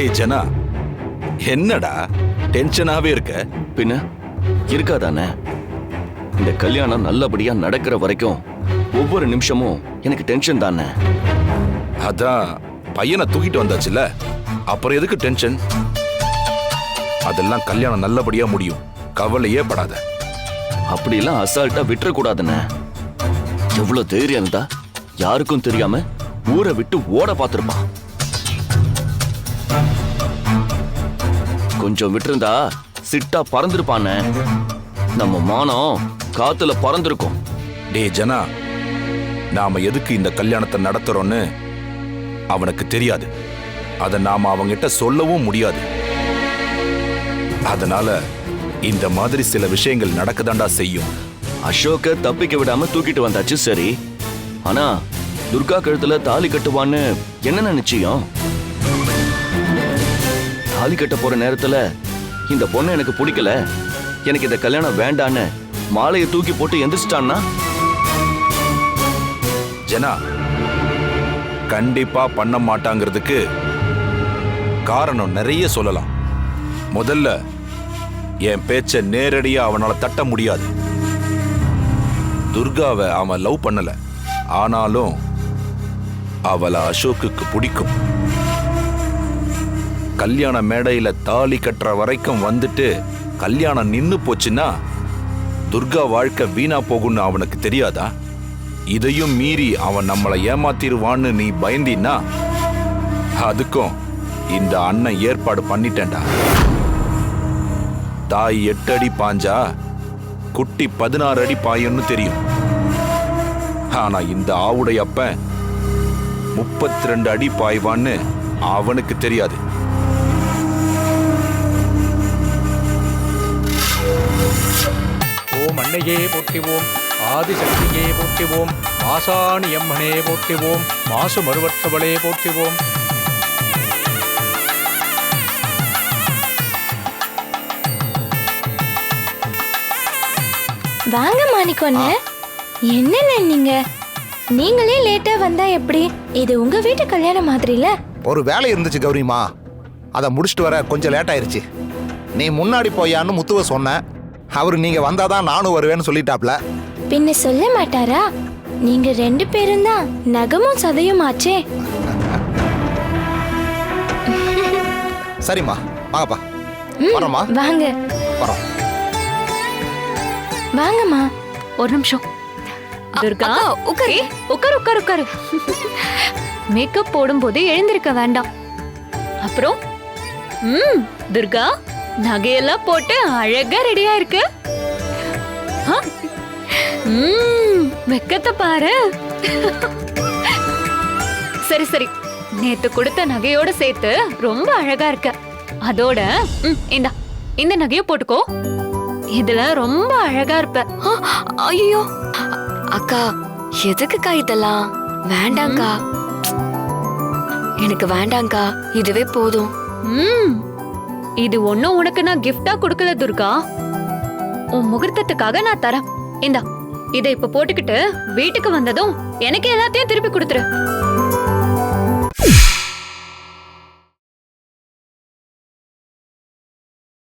ஏய் ஜனா என்னடா? டென்ஷனாவே இருக்க? பின்ன? இருக்காதானே? இந்த கல்யாணம் நல்லபடியா நடக்கிற வரைக்கும் ஒவ்வொரு நிமிஷமும் எனக்கு டென்ஷன் தானே? அதான் பையனை தூக்கிட்டு வந்தாச்சுல அப்புறம் எதுக்கு டென்ஷன் அதெல்லாம் கல்யாணம் நல்லபடியா முடியும். கவலையே படாத. அப்படிலாம் அசால்ட்டா விட்டுறக்கூடாதுண்ணே. எவ்வளவு தைரியம் இருந்தா? யாருக்கும் தெரியாம ஊரை விட்டு ஓட பார்த்துருப்பான். கொஞ்சம் விட்டிருந்தா சிட்டா பறந்திருப்பானே. நம்ம மானம் காத்துல பறந்திருக்கும். டேய் ஜனா நாம எதுக்கு இந்த கல்யாணத்தை நடத்துறோம்னு அவனுக்கு தெரியாது. அதை நாம அவங்கிட்ட சொல்லவும் முடியாது. அதனால இந்த மாதிரி சில விஷயங்கள் நடக்கதாண்டா செய்யும். அசோக்க தப்பிக்க விடாம தூக்கிட்டு வந்தாச்சு சரி. ஆனா துர்கா கழுத்துல தாலி கட்டுவான்னு என்ன நிச்சயம்? தாலி கட்ட போற நேரத்துல இந்த பொண்ணு எனக்கு பிடிக்கல. எனக்கு இந்த கல்யாணம் வேண்டான்னு மாலையை தூக்கி போட்டு எந்திரிச்சிட்டான்னா? ஜனா கண்டிப்பா பண்ண மாட்டாங்கிறதுக்கு காரணம் நிறைய சொல்லலாம். முதல்ல என் பேச்ச நேரடியா அவனால தட்ட முடியாது. துர்காவை அவன் லவ் பண்ணல. ஆனாலும் அவளை அசோக்குக்கு பிடிக்கும். கல்யாண மேடையில தாலி கட்டுற வரைக்கும் வந்துட்டு கல்யாணம் நின்னு போச்சுன்னா துர்கா வாழ்க்கை வீணா போகும்னு அவனுக்கு தெரியாதா? இதையும் மீறி அவன் நம்மளை ஏமாத்திருவான்னு நீ பயந்தின்னா அதுக்கும் இந்த அண்ணன் ஏற்பாடு பண்ணிட்டேன்டா. தாய் எட்டு அடி பாஞ்சா குட்டி பதினாறு அடி பாயன்னு தெரியும். ஆனா இந்த ஆவுடைய அப்பன் முப்பத்தி ரெண்டு அடி பாய்வான்னு அவனுக்கு தெரியாது. அன்னையே போற்றிவோம் ஆதிசக்தியே போற்றிவோம் மாசாணி அம்மனே போற்றிவோம் மாசு மறுவற்றவளே போற்றிவோம். வாங்க மாணிக்கொண்ணு என்னண்ணே நீங்க? நீங்களே லேட்டா வந்தா எப்படி? இது உங்க வீட்டு கல்யாணம் மாதிரில. ஒரு வேலை இருந்துச்சு கௌரிமா. அதை முடிச்சுட்டு வர கொஞ்சம் லேட் ஆயிருச்சு நீ முன்னாடி போயான்னு முத்துவ சொன்னேன் அவர் நீங்க வந்தாதான் நானும் வருவேன்னு சொல்லிட்டாப்ல. பின்ன சொல்ல மாட்டாரா? நீங்க ரெண்டு பேரும் தான் நகமும் சதையும் ஆச்சே. சரிம்மா வாங்கப்பா. ம், வரோம்மா. வாங்க. வரோம். வாங்கம்மா. ஒரு நிமிஷம். துர்கா? உட்காரு. உட்காரு உட்காரு உட்காரு. மேக்கப் போடும்போது எழுந்திருக்க வேண்டாம். அப்புறம்? ம் துர்கா? நகையெல்லாம் போட்டு அழகா ரெடியா இருக்கு வெக்கத்தை பாரு. சரி சரி. நேத்து கொடுத்த நகையோட சேர்த்து ரொம்ப அழகா இருக்க. அதோட இந்தா இந்த நகைய போட்டுக்கோ. இதுல ரொம்ப அழகா இருப்ப. ஐயோ. அக்கா எதுக்குக்கா இதெல்லாம்? வேண்டாங்க்கா எனக்கு வேண்டாங்க்கா இதுவே போதும். ம். இது ஒண்ணும் உனக்கு நான் கிஃப்டா கொடுக்கல துர்கா. உன் முகூர்த்தத்துக்காக நான் தரேன். இந்தா இதை இப்ப போட்டுக்கிட்டு வீட்டுக்கு வந்ததும் எனக்கு எல்லாத்தையும் திருப்பி கொடுத்துரு.